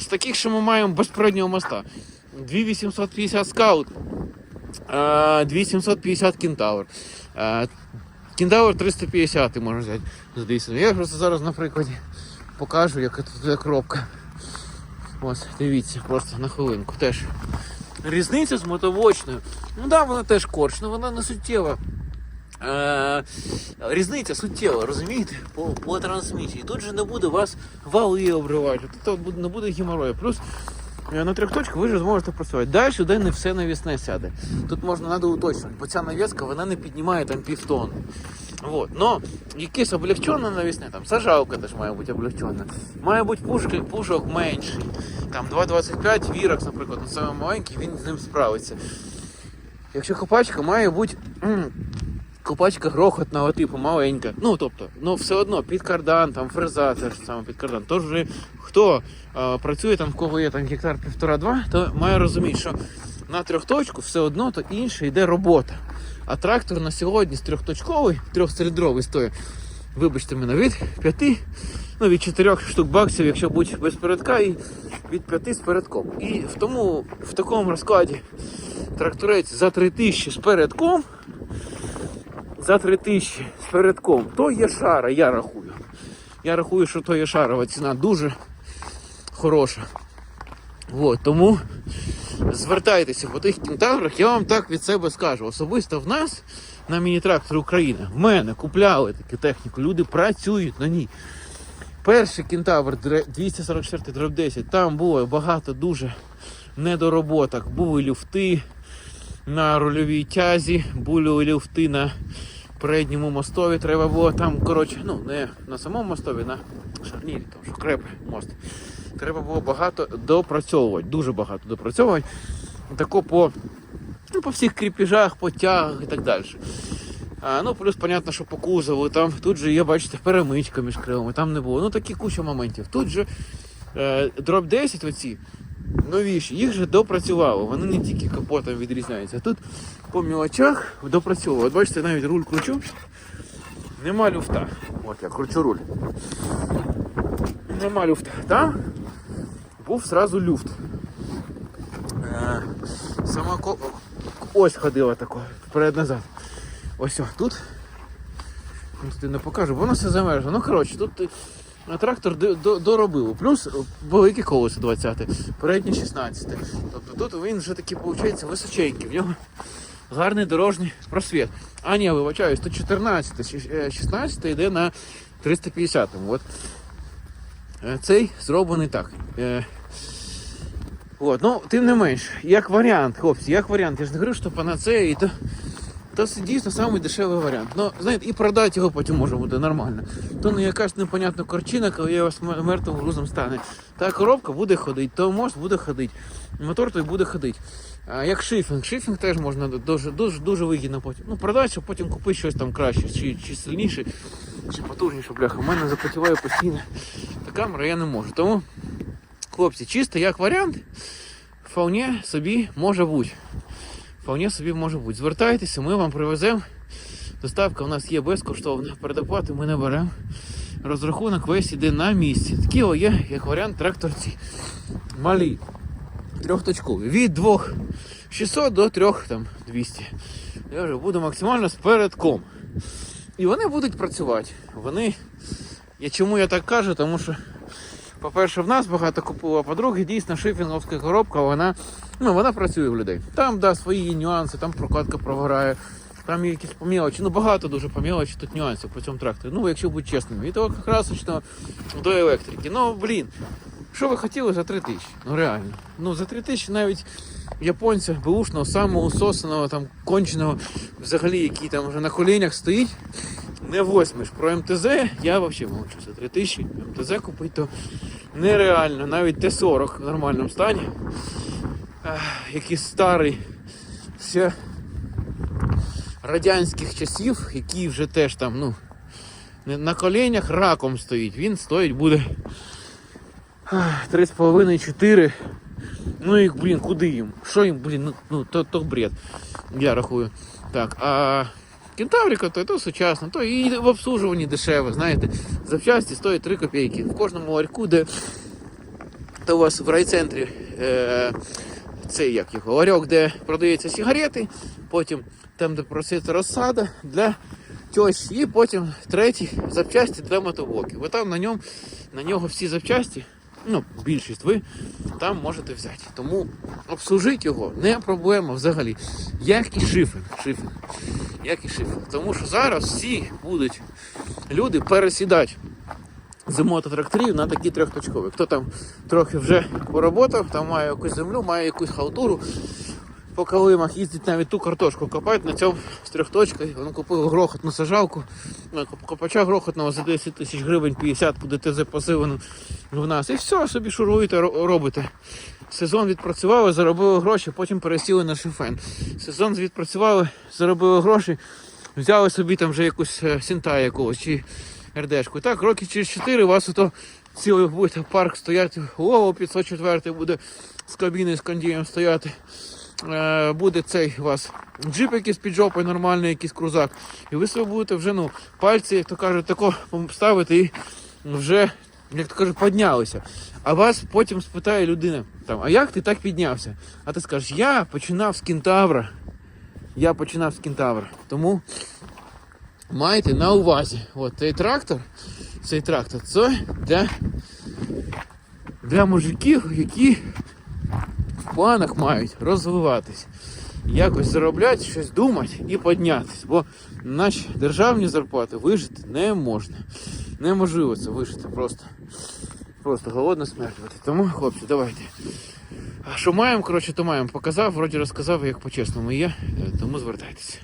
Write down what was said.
з таких, що ми маємо без переднього моста. 2850 скаут, е, 2750 кентавр. Е, Кентавр 350 можна взяти з. Я просто зараз на прикладі покажу, яка тут коробка. Ось, дивіться, просто на хвилинку теж. Різниця з мотовочною. Ну да, вона теж корч, але вона не суттєва. Е, різниця суттєва, розумієте? По, по трансмісії. Тут же не буде вас вали обривати, тут не буде геморою. Плюс е, на трьох точках ви вже зможете працювати. Далі сюди не все навісне сяде. Тут можна треба уточнити, бо ця навіска вона не піднімає там півтонни. Вот. Но якесь облегчене навісне, там сажалка теж має бути облегчена. Має бути пушки, пушок менший. Там 2,25 віракс, наприклад, ну, саме маленький, він з ним справиться. Якщо копачка має бути копачка грохотного типу, маленька. Ну, тобто, ну все одно під кардан, там фреза, теж саме під кардан. Тож хто е, працює там, в кого є там гектар півтора-два, то має розуміти, що на трьохточку все одно то інше йде робота. А трактор на сьогодні з трьохточковий, трьохциліндровий стоїть, вибачте мене, від п'яти, ну від чотирьох штук баксів, якщо будь без передка, і від п'яти з передком. І в тому, в такому розкладі тракторець за три тисячі з передком, за три тисячі з передком, то є шара, я рахую. Я рахую, що то є шарова ціна дуже хороша. От, тому звертайтеся по тих кентаврах, я вам так від себе скажу. Особисто в нас на міні-трактор Україна, в мене купляли таку техніку, люди працюють на ній. Перший кентавр 244 дроб 10, там було багато дуже недороботок. Були люфти на рульовій тязі, були люфти на передньому мостові. Треба було там, коротше, ну не на самому мостові, на шарнірі, там що крепи мост. Треба було багато допрацьовувати, дуже багато допрацьовувати. Тако по, ну, по всіх кріпіжах, по тягах і так далі. А, ну, плюс, понятно, що по кузову, там тут же є, бачите, перемичка між крилами, там не було. Ну такі куча моментів. Тут же е, дроп 10 оці новіші, їх же допрацювало. Вони не тільки капотом відрізняються. Тут по мілочах допрацьовувало. От бачите, навіть руль кручу. Нема люфта. От я кручу руль. Нема люфта. Там був зразу люфт. Е, сама ко... ось ходила тако, вперед-назад. Ось о, тут. Ти не покажу, бо воно все замерзло. Ну, коротше, тут трактор до- до- доробив. Плюс велике колесо 20, переднє 16. Тобто тут він вже такий, виходить, височенький. В нього гарний дорожній просвіт. А ні, вибачаюсь, тут 14, щ- е, 16 йде на 350. От. Е, Цей зроблений так. Е, От, ну, тим не менш, як варіант, хлопці, як варіант, я ж не говорю, що панацея, і то, то це дійсно самий дешевий варіант. Ну, знаєте, і продати його потім може бути нормально. То не якась непонятна корчина, коли я вас мертвим грузом стане. Та коробка буде ходити, то мост буде ходити, мотор той буде ходити. А як шифінг, шифінг теж можна дуже дуже дуже вигідно потім. Ну, продати, щоб потім купити щось там краще, чи, чи сильніше, чи потужніше, бляха. У мене запотіває постійно. Та камера я не можу. Тому, хлопці, чисто як варіант, вполне собі може бути. Вполне собі може бути. Звертайтеся, ми вам привеземо. Доставка у нас є безкоштовна. Передоплати ми не беремо. Розрахунок весь іде на місці. Такі є, як варіант, тракторці. Малі. Трьохточкові. Від 2600 до 3200. Я вже буду максимально з передком. І вони будуть працювати. Вони. Я чому я так кажу? Тому що, по-перше, в нас багато купило, а по-друге, дійсно шифінговська коробка, вона, ну, вона працює в людей. Там да, свої нюанси, там прокатка прогорає, там є якісь помілочі. Ну багато дуже помілочі тут нюансів по цьому тракторі. Ну, якщо бути чесним, від того красочного до електрики. Ну, блін, що ви хотіли за 3 тисячі? Ну реально. Ну за 3 тисячі навіть японця беушного, самого сосаного, там конченого, взагалі, який там вже на колінях стоїть. Не восьмиш. Про МТЗ я взагалі мовчу. За 3 тисячі МТЗ купити то нереально. Навіть Т-40 в нормальному стані. Який старий ще радянських часів, який вже теж там, ну, на коленях раком стоїть. Він стоїть буде 3,5-4. Ну і, блін, куди їм? Що їм, блін, ну, ну то, то бред. Я рахую. Так, а кентаврика, то, то сучасно, то і в обслужуванні дешеве, знаєте. Запчасті стоять 3 копійки. В кожному ларьку, де у вас в райцентрі е, цей як його ларьок, де продаються сигарети, потім там, де проситься розсада для тьощі, і потім третій запчасті для мотоблоків. Ви там на ньому на нього всі запчасті, ну, більшість ви там можете взяти. Тому обслужити його не проблема взагалі. Як і шифер. шифер. Як і шифер. Тому що зараз всі будуть люди пересідати з мототракторів на такі трьохточкові. Хто там трохи вже поработав, там має якусь землю, має якусь халтуру. По калимах їздить навіть ту картошку копати на цьому з трьохточкою. Він купив грохотну сажалку, ну, копача грохотного за 10 тисяч гривень 50 по ДТЗ посилену в нас. І все, собі шуруєте, робите. Сезон відпрацювали, заробили гроші, потім пересіли на шифен. Сезон відпрацювали, заробили гроші, взяли собі там вже якусь е, сінта якогось чи РДшку. Так, років через 4 у вас ото цілий буде парк стояти, Лово 504 буде з кабіною, з кондієм стояти. Е, буде цей у вас джип якийсь під жопою, нормальний якийсь крузак. І ви собі будете вже ну, пальці, як то кажуть, тако ставити і вже, як то кажуть, піднялися. А вас потім спитає людина, там, а як ти так піднявся? А ти скажеш, я починав з кентавра. Я починав з кентавра. Тому майте на увазі, от цей трактор, цей трактор, це для, для мужиків, які в планах мають розвиватись, якось заробляти, щось думати і піднятись. Бо наші державні зарплати вижити не можна. Неможливо це вижити просто. Просто голодно смертувати. Тому, хлопці, давайте. А що маємо, коротше, то маємо. Показав, вроді розказав, як по-чесному є, е, тому звертайтеся.